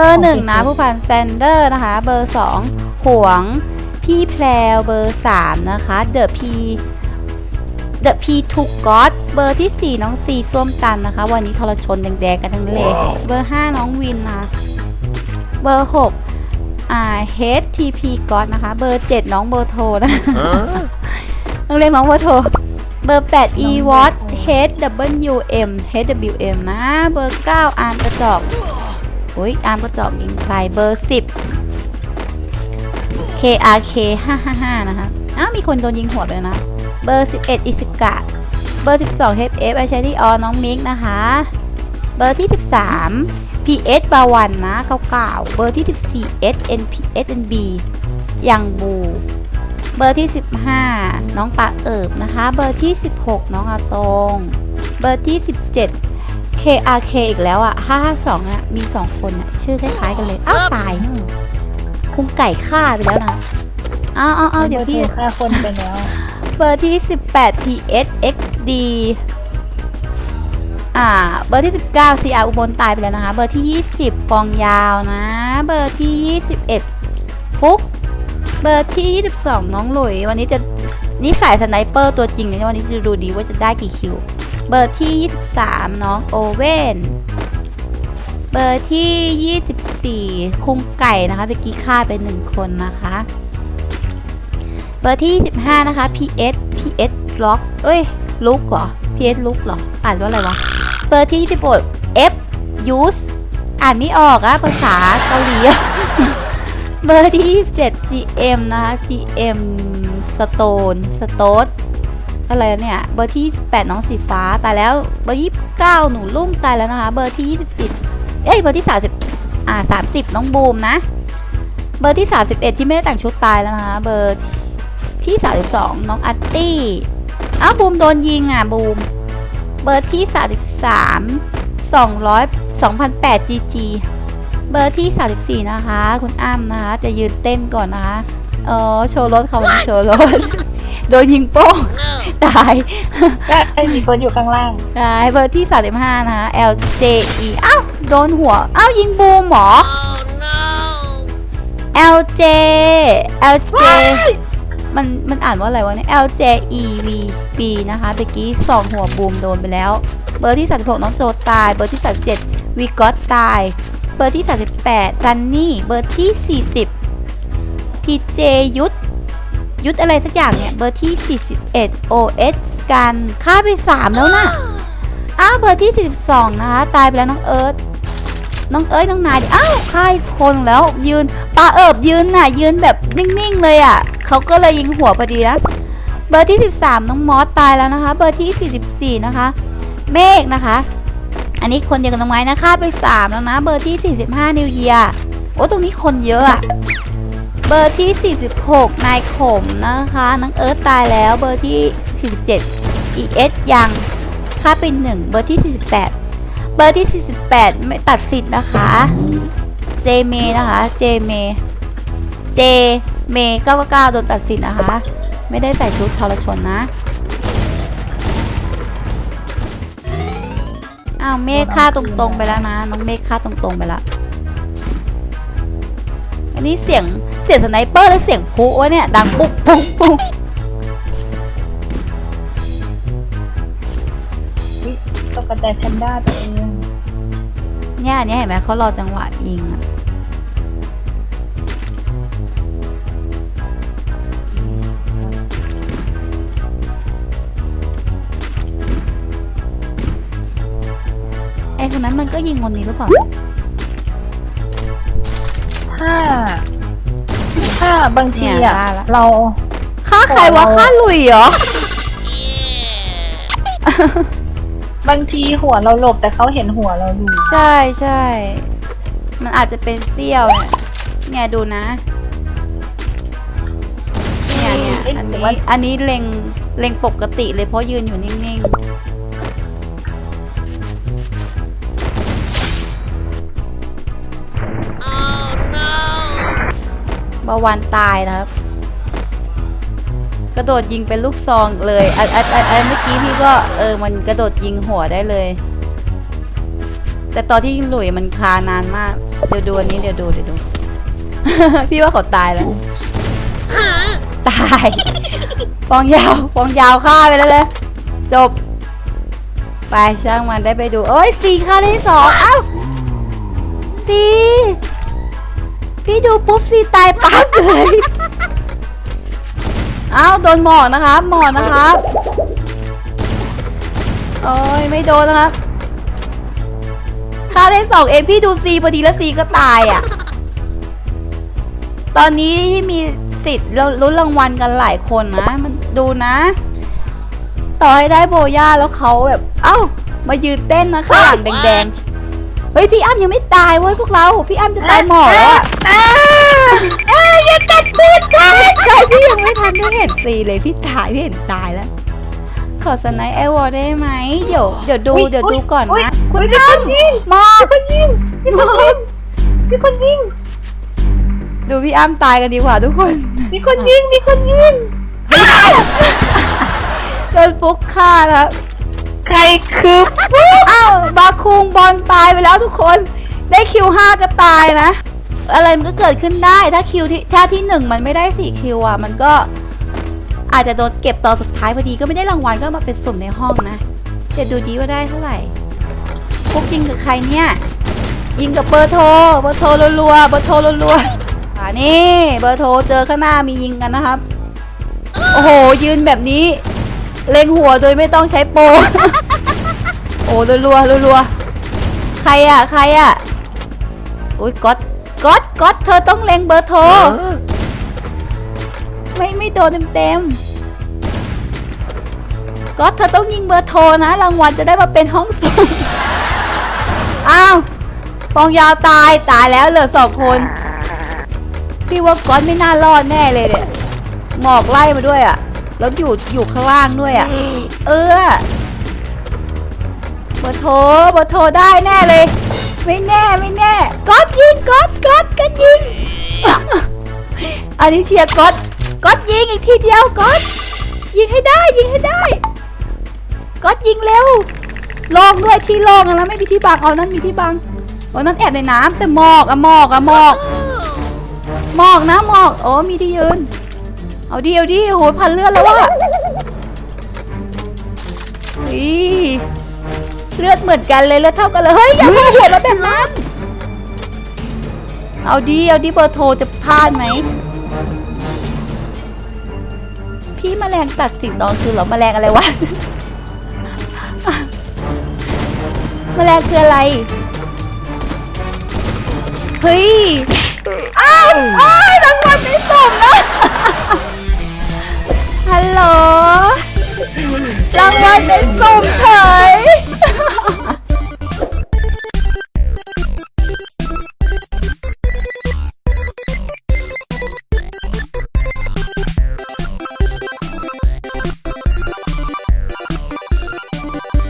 เบอร์หนึ่งนะผู้พันแซนเดอร์นะคะ เบอร์สองหวงพี่แพรวเบอร์สามนะคะเดอะพีเดอะพีทูก็อดเบอร์ที่สี่น้องซีส้วมตันนะคะ วันนี้ทรชนแดงๆกันทั้งนั้นเลย เบอร์ห้าน้องวินนะเบอร์หกอ่า HTP ก็อดนะคะ เบอร์เจ็ดน้องเบอร์โทรนะต้องเรียกน้องเบอร์โทรเบอร์ 8 e w a t HWM HWM นะ เบอร์ 9 อาร์มกระจอก อุ้ยอาร์มกระจอกยิงใครเบอร์10 KRK 555 นะคะ อ้าว มีคนโดนยิงหัวไปแล้วนะ เบอร์ 11 อิสกะ เบอร์ 12 HF ไอใช้ที่ออน้องมิกนะคะ เบอร์ที่ 13 PS บาวันนะเก่าๆเบอร์ที่ 14 SNP SNB ยังบู เบอร์ที่ 15 น้องปลาเอิบนะคะ เบอร์ที่ 16 น้องอาตง เบอร์ที่ 17 KRK อีกแล้วอะ552เนี่ยมี 2 คนเนี่ยชื่อคล้ายๆกันเลย อ้าว ตายคุงไก่ฆ่าไปแล้วนะอ้าวอ้าวอ้าวเดี๋ยวพี่ฆ่าคนไปแล้ว เบอร์ที่ 18 PS XD อ่า เบอร์ที่ 19 CR อุบลตายไปแล้วนะคะ เบอร์ที่ 20ฟองยาวนะ เบอร์ที่ 21 ฟุก เบอร์ที่ 22 น้องหลุย วันนี้จะนี่สายสไนเปอร์ตัวจริงเลยนะวันนี้จะดูดีว่าจะได้กี่คิว เบอร์ที่ 23 น้องโอเว่น เบอร์ที่ 24 คุงไก่นะคะเมื่อกี้ฆ่าไปหนึ่งคนนะคะ เบอร์ที่15นะคะ PS PS ล็อกเอ้ยลุกเหรอ PS ลุกเหรอ อ่านว่าอะไรวะ เบอร์ที่26 F use อ่านไม่ออกอะภาษาเกาหลีเบอร์ที่27 GM นะคะ GM Stone Stone อะไรเนี่ยเบอร์ที่28น้องสีฟ้าตายแล้วเบอร์29 หนูลุ่มตายแล้วนะคะ เบอร์ที่24เอ้ยเบอร์ที่30อ่า30 น้องบูมนะ เบอร์ที่ 31 ที่ไม่ได้แต่งชุดตายแล้วนะคะ เบอร์ที่ 32 น้องอาร์ตี้อ้าวบูมโดนยิงอะบูมเบอร์ที่ 33 200 2008 GG เบอร์ที่ 34 นะคะ คุณอ้ำนะคะ จะยืนเต้นก่อนนะคะ เออโชว์รถเขาวันโชว์รถ โดนยิงโป้ง ตายใช่มีคนอยู่ข้างล่าง ตายเบอร์ที่ 35 นะคะ LJE อ้าวโดนหัว อ้าวยิงบูมเหรอ LJ LJ มันมันอ่านว่าอะไรวะเนี่ย LJEV B นะคะเมื่อกี้สองหัวบูมโดนไปแล้ว เบอร์ที่ 36 น้องโจตาย เบอร์ที่ 37วีก็อตตาย เบอร์ที่ 38ซันนี่ เบอร์ที่ 40 PJ ยุทธ ยุทธอะไรสักอย่างเนี่ย เบอร์ที่ 41 OS กันฆ่าไป 3 แล้วนะอ้าวเบอร์ที่ 42 นะคะ ตายไปแล้วน้องเอิร์ธน้องเอ้ยน้องนายดิอ้าวค่ายคนแล้วยืนปลาเอิบยืนน่ะ ยืนแบบนิ่งๆเลยอะเขาก็เลยยิงหัวพอดีนะเบอร์ที่ 13 น้องมอสตายแล้วนะคะ เบอร์ที่ 44 นะคะ เมฆนะคะ อันนี้คนเดียวกับน้องไม้นะฆ่าไป 3 แล้วนะ เบอร์ที่ 45 นิวเยียโอ้ตรงนี้คนเยอะอะ เบอร์ที่ 46 นายขมนะคะน้องเอิร์ธตายแล้วเบอร์ที่ 47 ES ยังฆ่าไป1เบอร์ที่ 48 เบอร์ที่ 48 ไม่ตัดสิทธิ์นะคะ เจเมนะคะเจเมเจเม99โดนตัดสิทธิ์นะคะ ไม่ได้ใส่ชุดทรชนนะอ้าวเมฆฆ่าตรงๆไปแล้วนะน้องเมฆฆ่าตรงๆไปแล้ว อันนี้เสียงเสียงสไนเปอร์และเสียงพลุวะเนี่ย ดังปุ๊บปุ๊บปุ๊บตกกระจายแพนด้าตัวเองเนี่ยอันเนี้ยเห็นไหมเขารอจังหวะยิงอะไอ้คนนั้นมันก็ยิงคนนี้หรือเปล่า ถ้า ถ้าบางทีเนี่ยอะได้ละ เรา ฆ่าใครวะเราฆ่าหลุยเหรอบางทีหัวเราหลบแต่เขาเห็นหัวเราอยู่ใช่ใช่มันอาจจะเป็นเสี้ยวเนี่ยเนี่ยดูนะเนี่ยเนี่ยเอ้ยอันแต่นี้ว่าอันนี้เล็งเล็งปกติเลยเพราะยืนอยู่นิ่งๆ วานตายนะครับ กระโดดยิงเป็นลูกซองเลยอันอันอันอันเมื่อกี้พี่ก็เออมันกระโดดยิงหัวได้เลยแต่แต่ตอนที่หลุยมันคานานมาก เดี๋ยวดูอันนี้เดี๋ยวดูเดี๋ยวดู พี่ว่าเขาตายแล้ว ตายฟองยาวฟองยาวฆ่าไปแล้วเลยจบ ไปช่างมันได้ไปดู เอ้ยสี่ฆ่าได้สองเอ้าสี่ พี่ดูปุ๊บสี่ตายปั๊บเลยเอ้าโดนหมอกนะครับหมอกนะครับโอ้ยไม่โดนนะครับฆ่าได้สองเองพี่ดูซีพอดีแล้วซีก็ตายอะ ตอนนี้ที่มีสิทธิ์ลุ้นรางวัลกันหลายคนนะ มันดูนะ ต่อให้ได้โบย่าแล้วเขาแบบ เอ้า มายืนเต้นนะข้างหลังแดงๆ ฮ้ยพี่อ้ำยังไม่ตายเว้ยพวกเรา พี่อ้ำจะตายหมอกแล้วอะอ้าอ้าอย่าตัดพูดฉันใช่พี่ยังไม่ทันได้เห็นซีเลยพี่ตายพี่เห็นตายแล้ว ขอสไนป์ไอวอลได้ไหมเดี๋ยวเดี๋ยวดูเดี๋ยวดูก่อนนะ คุณอ้ำหมอกคนยิงหมอกมีคนยิงดูพี่อ้ำตายกันดีกว่าทุกคนมีคนยิงมีคนยิงโดนฟุกฆ่านะครับ ใครคืออ้าวบาคุงบอลตายไปแล้วทุกคนได้คิวห้าก็ตายนะ อะไรมันก็เกิดขึ้นได้ถ้าคิวที่ถ้าที่หนึ่งมันไม่ได้สี่คิวอะ มันก็อาจจะโดนเก็บตอนสุดท้ายพอดีก็ไม่ได้รางวัลก็มาเป็นสุ่มในห้องนะเดี๋ยวดูดีว่าได้เท่าไหร่พวกยิงกับใครเนี่ยยิงกับเบอร์โทรเบอร์โทรรัวๆเบอร์โทรรัวๆอ่านี่เบอร์โทรเจอข้างหน้ามียิงกันนะครับ โอ้โหยืนแบบนี้ เล็งหัวโดยไม่ต้องใช้โปรโอ้รัวๆรัวๆใครอะ ใครอะอุ้ยก๊อตก๊อตก๊อตเธอต้องเล็งเบอร์โทร ไม่ไม่โดนเต็มๆก๊อตเธอต้องยิงเบอร์โทรนะ รางวัลจะได้มาเป็นห้องส่งอ้าวฟองยาวตายตายแล้วเหลือสองคน พี่ว่าก๊อตไม่น่ารอดแน่เลยเนี่ยหมอกไล่มาด้วยอะ แล้วอยู่อยู่ข้างล่างด้วยอะ เออเบอร์โทรเบอร์โทรได้แน่เลย ไม่แน่ไม่แน่ก๊อตยิงก๊อตก๊อตก๊อตยิง อันนี้เชียร์ก๊อตก๊อตยิงอีกทีเดียวก๊อตยิงให้ได้ยิงให้ได้ก๊อตยิงเร็วลองด้วยที่ลองอะนะไม่มีที่บังเอานั้นมีที่บังเอานั้นแอบในน้ำแต่หมอกอะหมอกอะหมอกหมอกนะหมอกโอ้มีที่ยืน เอาดิเอาดิโหพันเลือดแล้วว่ะอีเลือดเหมือนกันเลยเลือดเท่ากันเลยเฮ้ยอย่าเพิ่งหัวเราแบบนั้นเอาดีเอาดีเบอร์โทรจะพลาดไหมพี่แมลงตัดสินตอนคือเหรอแมลงอะไรวะแมลงคืออะไรเฮ้ยอ้าวอ้ายรางวัลไม่ส่งนะ ฮัลโหลรางวัลเป็นสุ่มเฉย